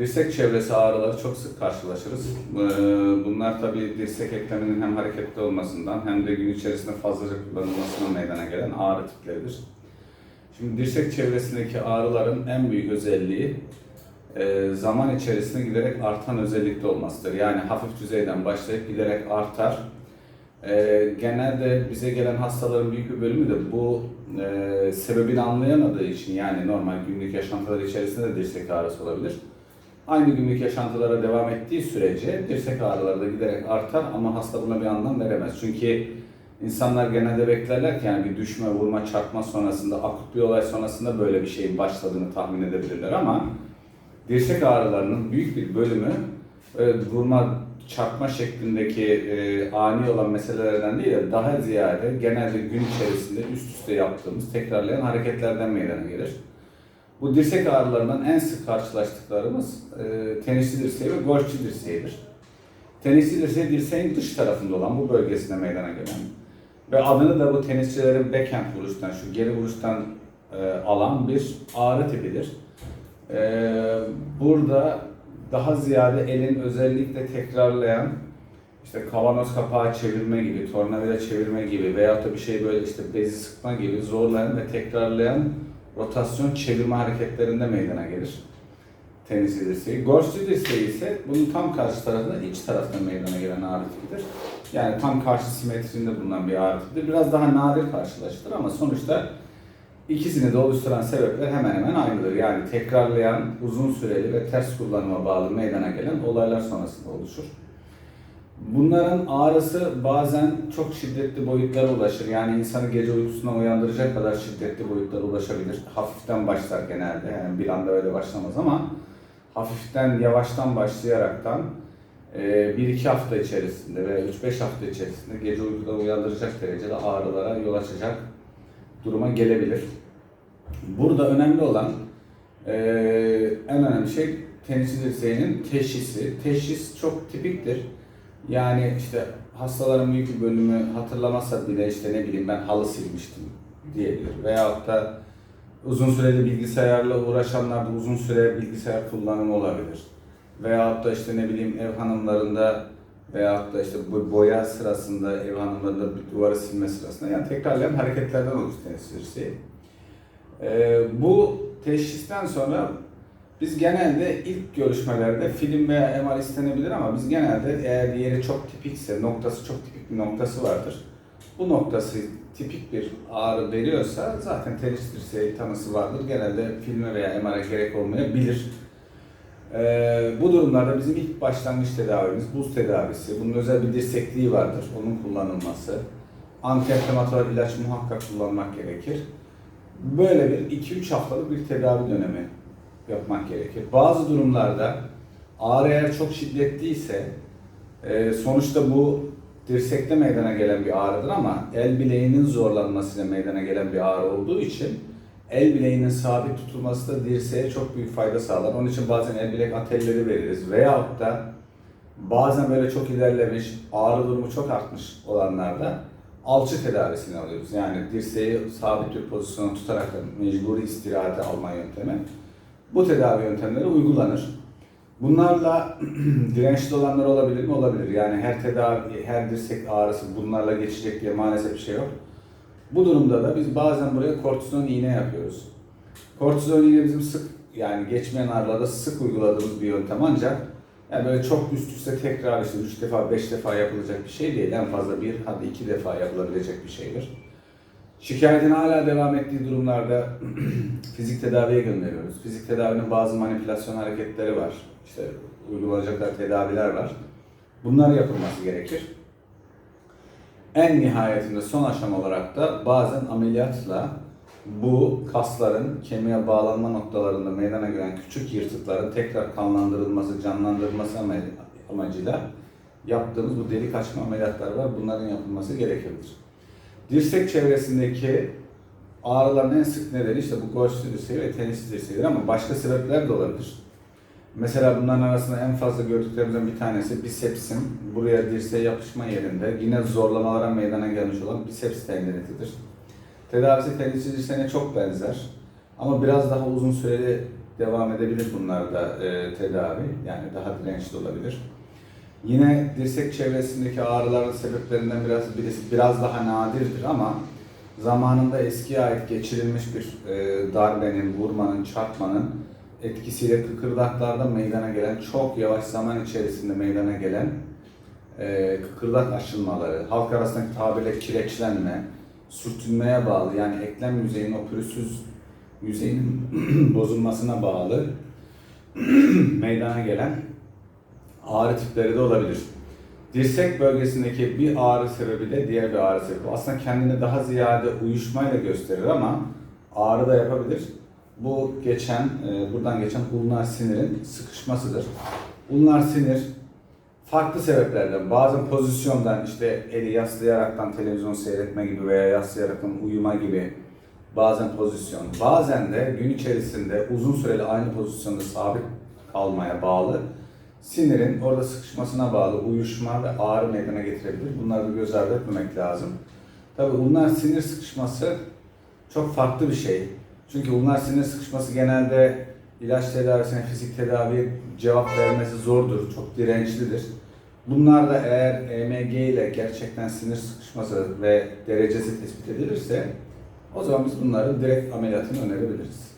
Dirsek çevresi ağrıları çok sık karşılaşırız. Ee, Bunlar tabii dirsek ekleminin hem hareketli olmasından hem de gün içerisinde fazlaca kullanılmasından meydana gelen ağrı tipleridir. Şimdi dirsek çevresindeki ağrıların en büyük özelliği e, zaman içerisinde giderek artan özellikte olmasıdır. Yani hafif düzeyden başlayıp giderek artar. E, Genelde bize gelen hastaların büyük bir bölümü de bu e, sebebini anlayamadığı için yani normal günlük yaşantılar içerisinde de dirsek ağrısı olabilir. Aynı günlük yaşantılara devam ettiği sürece dirsek ağrıları da giderek artar ama hasta buna bir anlam veremez. Çünkü insanlar genelde beklerler ki yani bir düşme, vurma, çarpma sonrasında, akut bir olay sonrasında böyle bir şeyin başladığını tahmin edebilirler ama dirsek ağrılarının büyük bir bölümü e, vurma, çarpma şeklindeki e, ani olan meselelerden değil de daha ziyade genelde gün içerisinde üst üste yaptığımız tekrarlayan hareketlerden meydana gelir. Bu dirsek ağrılarından en sık karşılaştıklarımız e, tenisçi dirseği ve golfçi dirseğidir. Tenisçi dirseği dirseğin dış tarafında olan bu bölgesinde meydana gelen ve adını da bu tenisçilerin backhand vuruştan, şu geri vuruştan e, alan bir ağrı tipidir. E, burada daha ziyade elin özellikle tekrarlayan işte kavanoz kapağı çevirme gibi, tornavida çevirme gibi veyahut da bir şey böyle işte bezi sıkma gibi zorlayan ve tekrarlayan rotasyon çevirme hareketlerinde meydana gelir. Tenis dirseği. Golfçü dirseği ise bunun tam karşı tarafında iç tarafta meydana gelen ağrı. Yani tam karşı simetrinde bulunan bir ağrı. Biraz daha nadir karşılaşılır ama sonuçta ikisini de oluşturan sebepler hemen hemen aynıdır. Yani tekrarlayan, uzun süreli ve ters kullanıma bağlı meydana gelen olaylar sonrasında oluşur. Bunların ağrısı bazen çok şiddetli boyutlara ulaşır. Yani insanı gece uykusundan uyandıracak kadar şiddetli boyutlara ulaşabilir. Hafiften başlar genelde. Yani bir anda öyle başlamaz ama hafiften, yavaştan başlayaraktan e, bir iki hafta içerisinde veya 3-5 hafta içerisinde gece uykudan uyandıracak derecede ağrılara yol açacak duruma gelebilir. Burada önemli olan e, en önemli şey tenis dirseğinin teşhisi. Teşhis çok tipiktir. Yani işte hastaların büyük bir bölümü hatırlamasa bile işte ne bileyim ben halı silmiştim diyebilir. Veyahut da uzun süreli bilgisayarla uğraşanlarda uzun süre bilgisayar kullanımı olabilir. Veyahut da işte ne bileyim ev hanımlarında veyahut da işte bu boya sırasında ev hanımlarında duvarı silme sırasında yani tekrarlayan hareketlerden tenis dirseği. Ee, bu teşhisten sonra biz genelde ilk görüşmelerde film veya MR istenebilir ama biz genelde eğer yeri çok tipikse, noktası çok tipik bir noktası vardır. Bu noktası tipik bir ağrı veriyorsa zaten tenis dirseği tanısı vardır. Genelde filme veya MR'a gerek olmayabilir. Ee, bu durumlarda bizim ilk başlangıç tedavimiz buz tedavisi. Bunun özel bir dirsekliği vardır. Onun kullanılması. Antiinflamatuar ilaç muhakkak kullanmak gerekir. Böyle bir 2-3 haftalık bir tedavi dönemi yapmak gerekir. Bazı durumlarda ağrı eğer çok şiddetliyse e, sonuçta bu dirsekte meydana gelen bir ağrıdır ama el bileğinin zorlanmasıyla meydana gelen bir ağrı olduğu için el bileğinin sabit tutulması da dirseğe çok büyük fayda sağlar. Onun için bazen el bilek atelleri veririz veyahut da bazen böyle çok ilerlemiş, ağrı durumu çok artmış olanlarda alçı tedavisini alıyoruz. Yani dirseği sabit bir pozisyona tutarak mecburi istirahate alma yöntemi. Bu tedavi yöntemleri uygulanır. Bunlarla dirençli olanlar olabilir mi? Olabilir. Yani her tedavi, her dirsek ağrısı bunlarla geçecek diye maalesef bir şey yok. Bu durumda da biz bazen buraya kortizon iğne yapıyoruz. Kortizon iğne bizim sık yani geçmeyen ağrılarda sık uyguladığımız bir yöntem ancak yani böyle çok üst üste tekrar işte 3 defa 5 defa yapılacak bir şey değil. En fazla bir hadi iki defa yapılabilecek bir şeydir. Şikayetin hala devam ettiği durumlarda fizik tedaviye gönderiyoruz. Fizik tedavinin bazı manipülasyon hareketleri var. İşte uygulanacaklar tedaviler var. Bunlar yapılması gerekir. En nihayetinde son aşama olarak da bazen ameliyatla bu kasların kemiğe bağlanma noktalarında meydana gelen küçük yırtıkların tekrar kanlandırılması, canlandırılması amacıyla yaptığımız bu delik açma ameliyatları var. Bunların yapılması gereklidir. Dirsek çevresindeki ağrıların en sık nedeni işte bu golf dirseği ve tenis dirseğidir ama başka sebepler de olabilir. Mesela bunların arasında en fazla gördüklerimizden bir tanesi bisepsin buraya dirseğe yapışma yerinde yine zorlamalara meydana gelmiş olan biceps tendinitidir. Tedavisi tenis dirseğine çok benzer ama biraz daha uzun süreli devam edebilir bunlarda e, tedavi. Yani daha dirençli olabilir. Yine dirsek çevresindeki ağrıların sebeplerinden biraz birisi biraz daha nadirdir ama zamanında eskiye ait geçirilmiş bir e, darbenin, vurmanın, çarpmanın etkisiyle kıkırdaklarda meydana gelen, çok yavaş zaman içerisinde meydana gelen e, kıkırdak aşılmaları, halk arasındaki tabirle kireçlenme, sürtünmeye bağlı yani eklem yüzeyinin o pürüzsüz yüzeyinin bozulmasına bağlı meydana gelen ağrı tipleri de olabilir. Dirsek bölgesindeki bir ağrı sebebi de diğer bir ağrı sebebi. Aslında kendini daha ziyade uyuşmayla gösterir ama ağrı da yapabilir. Bu geçen, e, buradan geçen ulnar sinirin sıkışmasıdır. Ulnar sinir farklı sebeplerden, bazen pozisyondan işte eli yaslayaraktan televizyon seyretme gibi veya yaslayaraktan uyuma gibi bazen pozisyon, bazen de gün içerisinde uzun süreli aynı pozisyonda sabit kalmaya bağlı sinirin orada sıkışmasına bağlı uyuşma ve ağrı meydana getirebilir. Bunları da göz ardı etmemek lazım. Tabii ulnar sinir sıkışması çok farklı bir şey. Çünkü ulnar sinir sıkışması genelde ilaç tedavisine, fizik tedaviye cevap vermesi zordur, çok dirençlidir. Bunlar da eğer EMG ile gerçekten sinir sıkışması ve derecesi tespit edilirse o zaman biz bunların direkt ameliyatını önerebiliriz.